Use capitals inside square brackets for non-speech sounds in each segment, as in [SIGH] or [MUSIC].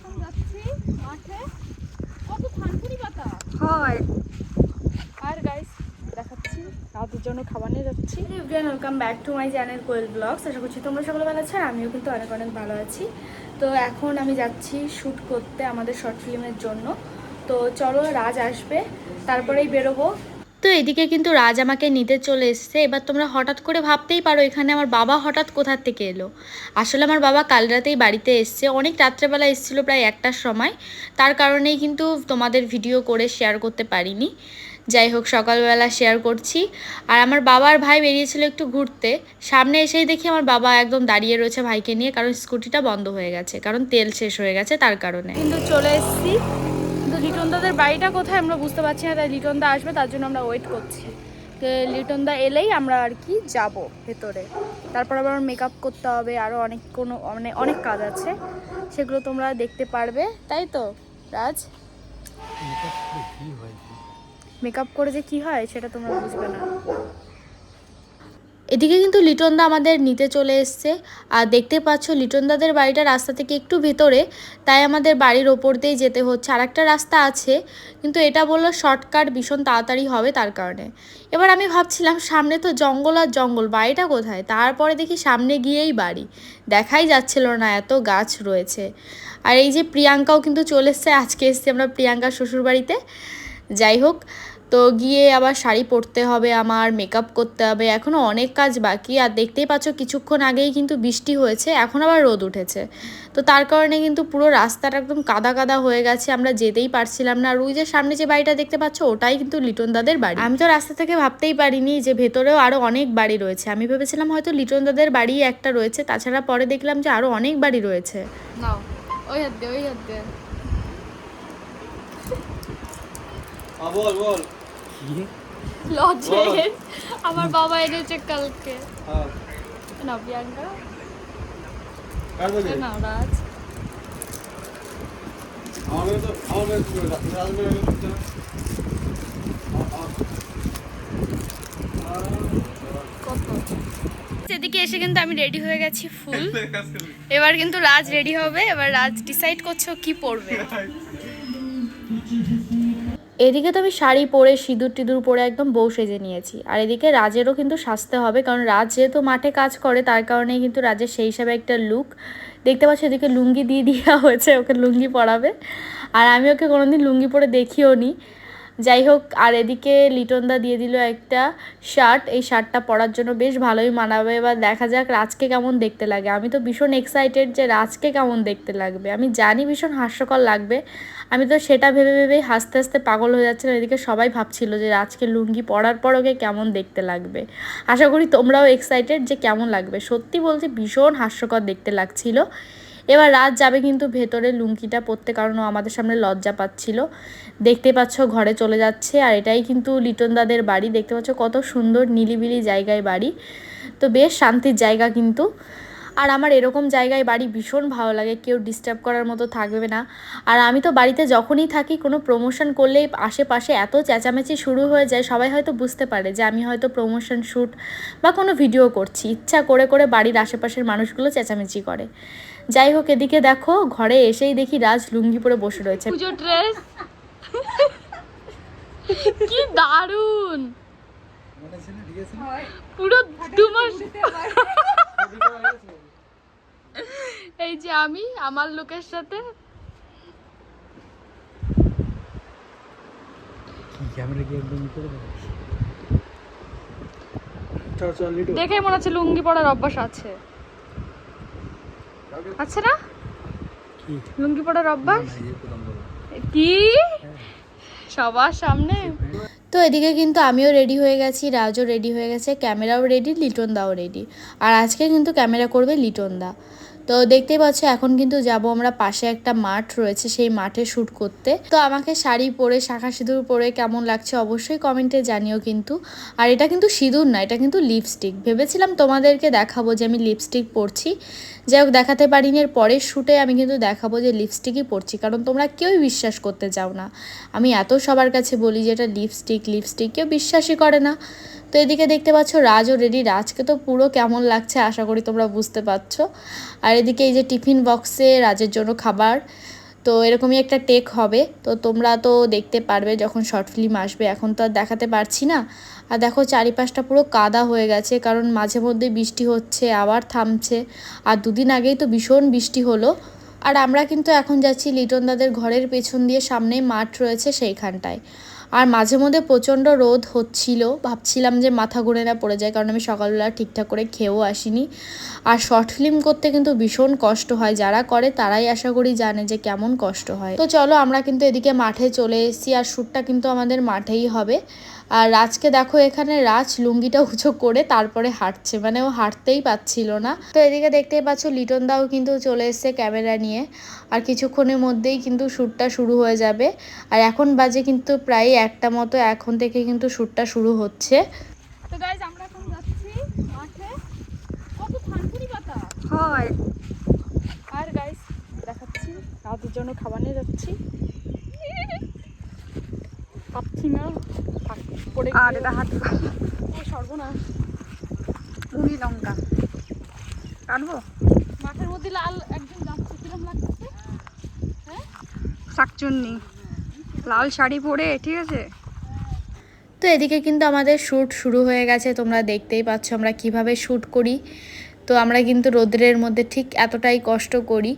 এখন যাচ্ছি মাঠে। কত থানকুনি পাতা হয়। আর গাইস দেখাচ্ছি। রাতের জন্য খাবার নিয়ে যাচ্ছি। Everyone welcome back to my channel Koel blogs আশা করছি তোমরা সকলে ভালো আছো আর আমিও কিন্তু অনেক অনেক ভালো আছি। তো এখন আমি যাচ্ছি শ্যুট করতে আমাদের শর্ট ফিল্মের জন্য। তো চলো রাজ আসবে তারপরেই বেরোবো। তো এদিকে কিন্তু রাজ আমাকে নিতে চলে এসছে। এবার তোমরা হঠাৎ করে ভাবতেই পারো, এখানে আমার বাবা হঠাৎ কোথার থেকে এলো। আসলে আমার বাবা কাল রাতেই বাড়িতে এসছে। অনেক রাত্রেবেলা এসেছিল প্রায় একটার সময়। তার কারণেই কিন্তু তোমাদের ভিডিও করে শেয়ার করতে পারিনি। যাই হোক, সকালবেলা শেয়ার করছি। আর আমার বাবার ভাই বেরিয়েছিল একটু ঘুরতে। সামনে এসেই দেখি আমার বাবা একদম দাঁড়িয়ে রয়েছে ভাইকে নিয়ে, কারণ স্কুটিটা বন্ধ হয়ে গেছে, কারণ তেল শেষ হয়ে গেছে তার কারণে। কিন্তু চলে এসেছি। কিন্তু লিটন দাদের বাড়িটা কোথায় আমরা বুঝতে পারছি না তাই লিটনদা আসবে তার জন্য আমরা ওয়েট করছি। তো লিটন দা এলেই আমরা আর কি যাব ভেতরে। তারপর আবার মেকআপ করতে হবে আরও অনেক কোনো মানে অনেক কাজ আছে সেগুলো তোমরা দেখতে পারবে তাই তো রাজ? মেকআপ করে যে কি হয় সেটা তোমরা বুঝবে না। এদিকে কিন্তু লিটনদা আমাদের নিতে চলে এসছে। আর দেখতে পাচ্ছ, লিটনদাদের বাড়িটা রাস্তা থেকে একটু ভেতরে, তাই আমাদের বাড়ির ওপর দিয়েই যেতে হচ্ছে। আর একটা রাস্তা আছে, কিন্তু এটা বলল শর্টকাট, ভীষণ তাড়াতাড়ি হবে তার কারণে। এবার আমি ভাবছিলাম, সামনে তো জঙ্গল আর জঙ্গল, বাড়িটা কোথায়? তারপরে দেখি সামনে গিয়েই বাড়ি। দেখাই যাচ্ছিল না, এত গাছ রয়েছে। আর এই যে প্রিয়াঙ্কাও কিন্তু চলে এসছে, আজকে এসছে আমরা প্রিয়াঙ্কার শ্বশুরবাড়িতে। যাই হোক তো গিয়ে আবার শাড়ি পরতে হবে আমার মেকআপ করতে হবে এখনও অনেক কাজ বাকি। আর দেখতেই পাচ্ছ কিছুক্ষণ আগেই কিন্তু বৃষ্টি হয়েছে এখন আবার রোদ উঠেছে। তো তার কারণে কিন্তু পুরো রাস্তাটা একদম কাদা কাদা হয়ে গেছে আমরা যেতেই পারছিলাম না। আর ওই যে সামনে যে বাড়িটা দেখতে পাচ্ছ ওটাই কিন্তু লিটন দাদের বাড়ি। আমি তো রাস্তা থেকে ভাবতেই পারিনি যে ভেতরেও আরও অনেক বাড়ি রয়েছে। আমি ভেবেছিলাম হয়তো লিটন দাদের বাড়ি একটা রয়েছে তাছাড়া পরে দেখলাম যে আরও অনেক বাড়ি রয়েছে। ওই হাত ওই হাত বল বল। লজেস আমার বাবা এনেছে কালকে। হ্যাঁ। না প্রিয়াঙ্কা? না রাজ। আমাদের তো আমাদের রাজবাড়ি করতে না কত? সেদিকে এসে কিন্তু আমি রেডি হয়ে গেছি ফুল [LAUGHS] এবার কিন্তু রাজ রেডি হবে। এবার রাজ ডিসাইড করছে কি পরবে। [LAUGHS] এদিকে তো আমি শাড়ি পরে, সিঁদুর টিঁদুর পরে একদম বউ সেজে নিয়েছি। আর এদিকে রাজেরও কিন্তু সাজতে হবে, কারণ রাজ যেহেতু মাঠে কাজ করে, তার কারণেই কিন্তু রাজের সেই হিসাবে একটা লুক দেখতে পাচ্ছি এদিকে লুঙ্গি দিয়ে দেওয়া হয়েছে, ওকে লুঙ্গি পরাবে। আর আমি ওকে কোনোদিন লুঙ্গি পরে দেখিও নি। যাই হোক, আর এদিকে লিটনদা দিয়ে দিল একটা শার্ট এই শার্টটা পরার জন্য বেশ ভালোই মানাবে। এবার দেখা যাক রাজকে কেমন দেখতে লাগে। আমি তো ভীষণ এক্সাইটেড যে রাজকে কেমন দেখতে লাগবে। আমি জানি ভীষণ হাস্যকর লাগবে। আমি তো সেটা ভেবে ভেবেই হাসতে হাসতে পাগল হয়ে যাচ্ছিলাম। এদিকে সবাই ভাবছিল যে রাজকে লুঙ্গি পরার পর ওকে কেমন দেখতে লাগবে। আশা করি তোমরাও এক্সাইটেড যে কেমন লাগবে। সত্যি বলছি ভীষণ হাস্যকর দেখতে লাগছিল। এবার রাত যাবে কিন্তু ভেতরে লুঙ্কিটা পরতে, কারণ আমাদের সামনে লজ্জা পাচ্ছিল। দেখতে পাচ্ছ ঘরে চলে যাচ্ছে, আর এটাই কিন্তু লিটন দাদের বাড়ি। দেখতে পাচ্ছ কত সুন্দর নিলিবিলি জায়গায় বাড়ি। তো বেশ শান্তির জায়গা কিন্তু। আর আমার এরকম জায়গায় বাড়ি ভীষণ ভালো লাগে, কেউ ডিস্টার্ব করার মতো থাকবে না। আর আমি তো বাড়িতে যখনই থাকি, কোনো প্রমোশন করলেই আশেপাশে এত চেঁচামেচি শুরু হয়ে যায়, সবাই হয়তো বুঝতে পারে যে আমি হয়তো প্রমোশন শ্যুট বা কোনো ভিডিও করছি। ইচ্ছা করে করে বাড়ির আশেপাশের মানুষগুলো চেঁচামেচি করে। যাই হোক এদিকে দেখো ঘরে এসেই দেখি রাজ লুঙ্গি পরে বসে রয়েছে। পুজো ড্রেস? কি দারুণ ছিল ঠিক আছে পুরো দু মাস এই যে আমি আমার লোকের সাথে। দেখে মনে হচ্ছে লুঙ্গি পরার অভ্যাস আছে। আছে না লুঙ্গি পড়ার অভ্যাস কি? সবার সামনে? তো এদিকে কিন্তু আমিও রেডি হয়ে গেছি রাজও রেডি হয়ে গেছে ক্যামেরাও রেডি লিটন দাও রেডি আর আজকে কিন্তু ক্যামেরা করবে লিটন দা তো দেখতেই পাচ্ছ, এখন কিন্তু যাব আমরা পাশে একটা মাঠ রয়েছে, সেই মাঠে শ্যুট করতে। তো আমাকে শাড়ি পরে, শাখা সিঁদুর পরে কেমন লাগছে অবশ্যই কমেন্টে জানিও কিন্তু। আর এটা কিন্তু সিঁদুর না, এটা কিন্তু লিপস্টিক। ভেবেছিলাম তোমাদেরকে দেখাবো যে আমি লিপস্টিক পরছি। যাই হোক, দেখাতে পারিনি, এর পরের শ্যুটে আমি কিন্তু দেখাবো যে লিপস্টিকই পরছি, কারণ তোমরা কেউই বিশ্বাস করতে চাও না। আমি এত সবার কাছে বলি যে এটা লিপস্টিক লিপস্টিক কেউ বিশ্বাসই করে না। তো এদিকে দেখতে পাচ্ছ রাজও রেডি। রাজকে তো পুরো কেমন লাগছে আশা করি তোমরা বুঝতে পারছ। আর এদিকে এই যে টিফিন বক্সে রাজের জন্য খাবার, তো এরকমই একটা টেক হবে। তো তোমরা তো দেখতে পারবে যখন শর্ট ফিল্ম আসবে, এখন তো আর দেখাতে পারছি না। আর দেখো চারিপাশটা পুরো কাদা হয়ে গেছে, কারণ মাঝে মধ্যে বৃষ্টি হচ্ছে, আবার থামছে। আর দুদিন আগেই তো ভীষণ বৃষ্টি হলো। আর আমরা কিন্তু এখন যাচ্ছি লিটন দাদের ঘরের পেছন দিয়ে সামনেই মাঠ রয়েছে সেইখানটায়। আর মাঝে মধ্যে প্রচণ্ড রোদ হচ্ছিল। ভাবছিলাম যে মাথা ঘুরে না পড়ে যায়, কারণ আমি সকালবেলা ঠিকঠাক করে খেয়েও আসিনি। আর শর্ট ফিল্ম করতে কিন্তু ভীষণ কষ্ট হয়, যারা করে তারাই আশা করি জানে যে কেমন কষ্ট হয়। তো চলো আমরা কিন্তু এদিকে মাঠে চলে এসেছি, আর শ্যুটটা কিন্তু আমাদের মাঠেই হবে। আর রাজকে দেখো এখানে রাজ লুঙ্গিটা উঁচু করে তারপরে হাঁটছে মানে ও হাঁটতেই পাচ্ছিল না। তো এদিকে দেখতেই পাচ্ছ লিটন দাও কিন্তু চলে এসছে ক্যামেরা নিয়ে। আর কিছুক্ষণের মধ্যেই কিন্তু শ্যুটটা শুরু হয়ে যাবে। আর এখন বাজে কিন্তু প্রায় একটা মতো এখন থেকে কিন্তু শ্যুটটা শুরু হচ্ছে। তো গাইজ আমরা এখন যাচ্ছি মাঠে। কত থানকুনি পাতা হয়। আর গাইজ দেখাচ্ছি রাতের জন্য খাবার নিয়ে যাচ্ছি। পাচ্ছি না পড়ে আর এটা হাত সর্বনাশ। মুড়ি লঙ্কা। কাটবো? মাঠের মধ্যে লাল একজন যাচ্ছে কিরম লাগছে। হ্যাঁ? শাকচুন্নি। লাল শাড়ি পরে, ঠিক আছে? তো এদিকে কিন্তু আমাদের শ্যুট শুরু হয়ে গেছে, তোমরা দেখতেই পাচ্ছ আমরা কীভাবে শ্যুট করি। তো আমরা কিন্তু রোদ্রের মধ্যে ঠিক এতটাই কষ্ট করি।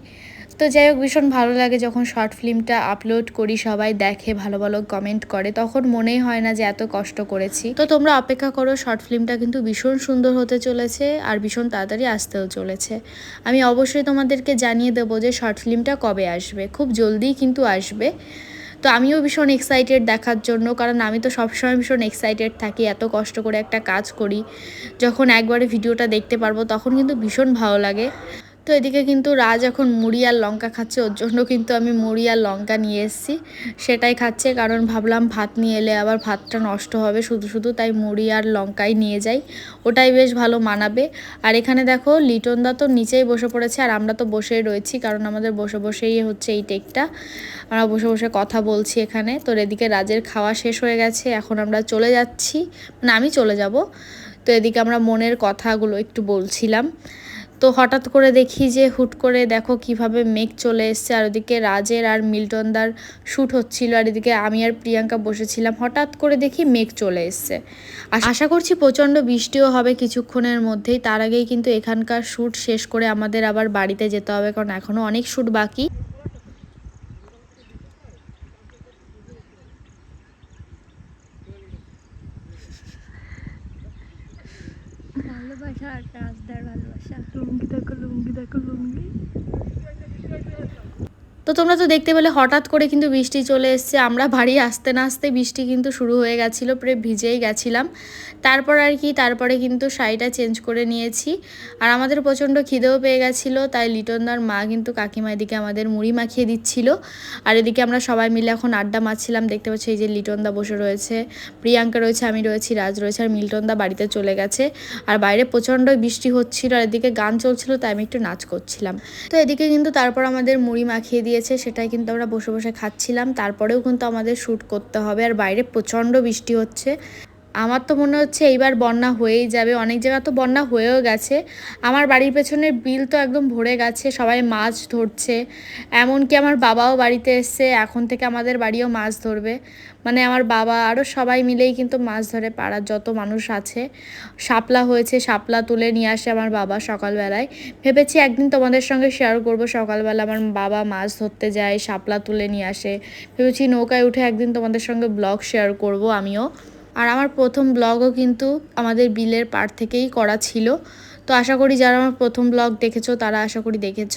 তো যাই হোক, ভীষণ ভালো লাগে যখন শর্ট ফিল্মটা আপলোড করি, সবাই দেখে, ভালো ভালো কমেন্ট করে। তখন মনেই হয় না যে এত কষ্ট করেছি। তো তোমরা অপেক্ষা করো, শর্ট ফিল্মটা কিন্তু ভীষণ সুন্দর হতে চলেছে আর ভীষণ তাড়াতাড়ি আসতেও চলেছে। আমি অবশ্যই তোমাদেরকে জানিয়ে দেবো যে শর্ট ফিল্মটা কবে আসবে। খুব জলদিই কিন্তু আসবে। তো আমিও ভীষণ এক্সাইটেড দেখার জন্য, কারণ আমি তো সবসময় ভীষণ এক্সাইটেড থাকি, এত কষ্ট করে একটা কাজ করি, যখন একবারে ভিডিওটা দেখতে পারব, তখন কিন্তু ভীষণ ভালো লাগে। তো এদিকে কিন্তু রাজ এখন মুড়ি আর লঙ্কা খাচ্ছে, ওর জন্য কিন্তু আমি মুড়ি আর লঙ্কা নিয়ে এসেছি। সেটাই খাচ্ছে, কারণ ভাবলাম ভাত নিয়ে এলে আবার ভাতটা নষ্ট হবে, শুধু শুধু তাই মুড়ি আর লঙ্কাই নিয়ে যাই। ওটাই বেশ ভালো মানাবে। আর এখানে দেখো লিটনদা তো নিচেই বসে পড়েছে, আর আমরা তো বসেই রয়েছি, কারণ আমাদের বসে বসেই হচ্ছে এই টেকটা আমরা বসে বসে কথা বলছি এখানে। তো এদিকে রাজের খাওয়া শেষ হয়ে গেছে, এখন আমরা চলে যাচ্ছি। মানে আমি চলে যাব। তো এদিকে আমরা মনের কথাগুলো একটু বলছিলাম। তো হঠাৎ করে দেখি যে হুট করে দেখো কীভাবে মেঘ চলে এসছে, আর ওদিকে রাজের আর মিল্টনদার শ্যুট হচ্ছিল, আর এদিকে আমি আর প্রিয়াঙ্কা বসেছিলাম। হঠাৎ করে দেখি মেঘ চলে এসছে। আশ- করছি প্রচণ্ড বৃষ্টিও হবে কিছুক্ষণের মধ্যেই, তার আগেই কিন্তু এখানকার শ্যুট শেষ করে আমাদের আবার বাড়িতে যেতে হবে, কারণ এখনও অনেক শ্যুট বাকি। ভালোবাসা আর রাজদার ভালোবাসা লুঙ্গি দেখো লুঙ্গি দেখো লুঙ্গি তো তোমরা তো দেখতে পেলে হঠাৎ করে কিন্তু বৃষ্টি চলে এসছে। আমরা বাড়ি আসতে না আসতে বৃষ্টি কিন্তু শুরু হয়ে গেছিল প্রায় ভিজেই গেছিলাম। তারপর আর কি, তারপরে কিন্তু শাড়িটা চেঞ্জ করে নিয়েছি। আর আমাদের প্রচণ্ড খিদেও পেয়ে গেছিল, তাই লিটনদার মা কিন্তু কাকিমা এদিকে আমাদের মুড়ি মাখিয়ে দিচ্ছিল। আর এদিকে আমরা সবাই মিলে এখন আড্ডা মারছিলাম, দেখতে পাচ্ছি এই যে লিটনদা বসে রয়েছে, প্রিয়াঙ্কা রয়েছে, আমি রয়েছি, রাজ রয়েছে, আর মিল্টনদা বাড়িতে চলে গেছে। আর বাইরে প্রচণ্ড বৃষ্টি হচ্ছিল, আর এদিকে গান চলছিল, তাই আমি একটু নাচ করছিলাম। তো এদিকে কিন্তু তারপর আমাদের মুড়ি মাখিয়ে দিয়েছে সেটাই কিন্তু আমরা বসে বসে খাচ্ছিলাম। তারপরেও কিন্তু আমাদের শ্যুট করতে হবে। আর বাইরে প্রচণ্ড বৃষ্টি হচ্ছে। আমার তো মনে হচ্ছে এইবার বন্যা হয়েই যাবে। অনেক জায়গা তো বন্যা হয়েও গেছে। আমার বাড়ির পেছনে বিল তো একদম ভরে গেছে, সবাই মাছ ধরছে। এমনকি আমার বাবাও বাড়িতে এসছে, এখন থেকে আমাদের বাড়িও মাছ ধরবে। মানে আমার বাবা আরও সবাই মিলেই কিন্তু মাছ ধরে পাড়ার যত মানুষ আছে। শাপলা হয়েছে, শাপলা তুলে নিয়ে আসে আমার বাবা সকালবেলায়। ভেবেছি একদিন তোমাদের সঙ্গে শেয়ার করব। সকালবেলা আমার বাবা মাছ ধরতে যায়, শাপলা তুলে নিয়ে আসে। ভেবেছি নৌকায় উঠে একদিন তোমাদের সঙ্গে ব্লগ শেয়ার করব আমিও। আর আমার প্রথম ব্লগও কিন্তু আমাদের বিলের পাড় থেকেই করা ছিল। তো আশা করি যারা আমার প্রথম ব্লগ দেখেছ, তারা আশা করি দেখেছ।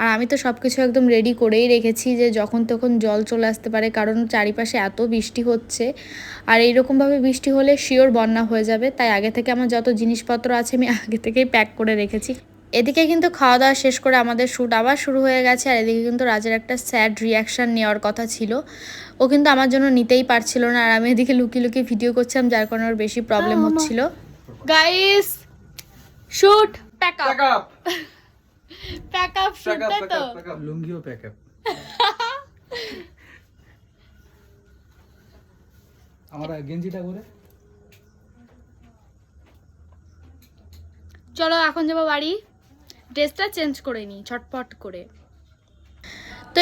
আর আমি তো সব কিছু একদম রেডি করেই রেখেছি যে যখন তখন জল চলে আসতে পারে, কারণ চারিপাশে এত বৃষ্টি হচ্ছে। আর এইরকমভাবে বৃষ্টি হলে শিওর বন্যা হয়ে যাবে। তাই আগে থেকে আমার যত জিনিসপত্র আছে, আমি আগে থেকেই প্যাক করে রেখেছি। এদিকে কিন্তু খাওয়া দাওয়া শেষ করে আমাদের শ্যুট আবার শুরু হয়ে গেছে আর এদিকে কিন্তু রাজের একটা স্যাড রিয়াকশান নেওয়ার কথা ছিল। ও কিন্তু আমার জন্য নিতেই পারছিল না আর আমি এদিকে লুকিয়ে লুকিয়ে ভিডিও করছিলাম যার কারণে ওর বেশি প্রবলেম হচ্ছিল। Guys shoot pack up pack up pack up shoot তাই তো লুঙ্গিও প্যাক আপ আমার গেঞ্জিটা করে চলো এখন যাব বাড়ি। ড্রেসটা চেঞ্জ করে নিই ছটপট করে।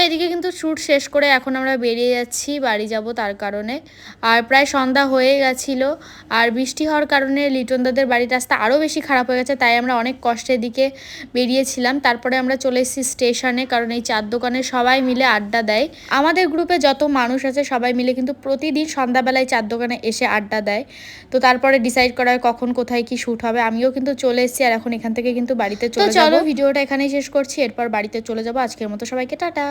এদিকে কিন্তু শ্যুট শেষ করে এখন আমরা বেরিয়ে যাচ্ছি বাড়ি যাব তার কারণে। আর প্রায় সন্ধ্যা হয়ে গেছিল আর বৃষ্টি হওয়ার কারণে লিটন দাদের বাড়ির রাস্তা আরও বেশি খারাপ হয়ে গেছে তাই আমরা অনেক কষ্টের দিকে বেরিয়েছিলাম। তারপরে আমরা চলে এসেছি স্টেশনে কারণ এই চার দোকানে সবাই মিলে আড্ডা দেয়। আমাদের গ্রুপে যত মানুষ আছে সবাই মিলে কিন্তু প্রতিদিন সন্ধ্যাবেলায় চার দোকানে এসে আড্ডা দেয়। তো তারপরে ডিসাইড করা হয় কখন কোথায় কি শ্যুট হবে। আমিও কিন্তু চলে এসেছি আর এখন এখান থেকে কিন্তু বাড়িতে চলে চলো ভিডিওটা এখানেই শেষ করছি এরপর বাড়িতে চলে যাব। আজকের মতো সবাইকে টাটা।